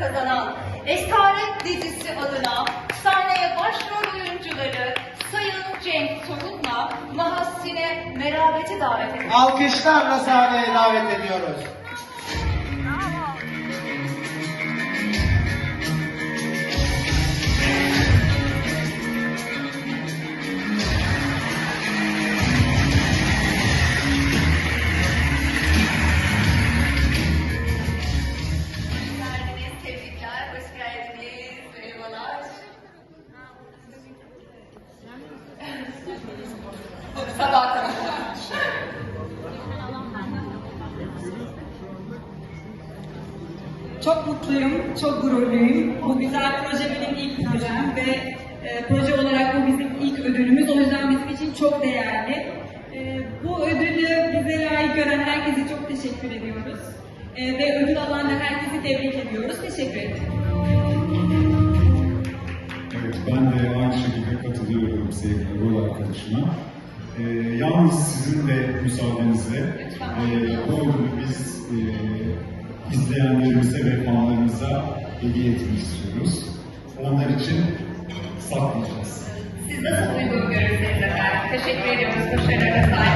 kazanan Esaret dizisi adına sahneye başrol oyuncuları Sayın Cenk Sorun'la Mahassine Merabet'i davet ediyoruz. Alkışlarla sahneye davet ediyoruz. Sabah kadar. Çok mutluyum, çok gururluyum. Bu güzel proje benim ilk projem ve e, proje olarak bu bizim ilk ödülümüz. O yüzden bizim için çok değerli. E, bu ödülü bize layık gören herkese çok teşekkür ediyoruz. E, ve ödül alan da herkesi tebrik ediyoruz. Teşekkür ederim. Evet, ben de aynı şekilde katılıyorum sevgili rol arkadaşıma. E, yalnız sizin de müsaadenizle e, bu oyunu biz e, izleyenlerimize ve fanlarımıza hediye etmek istiyoruz. Onlar için saklayacağız. Siz nasıl duygu görürseniz efendim. Teşekkür ediyoruz. Başarılara sahip.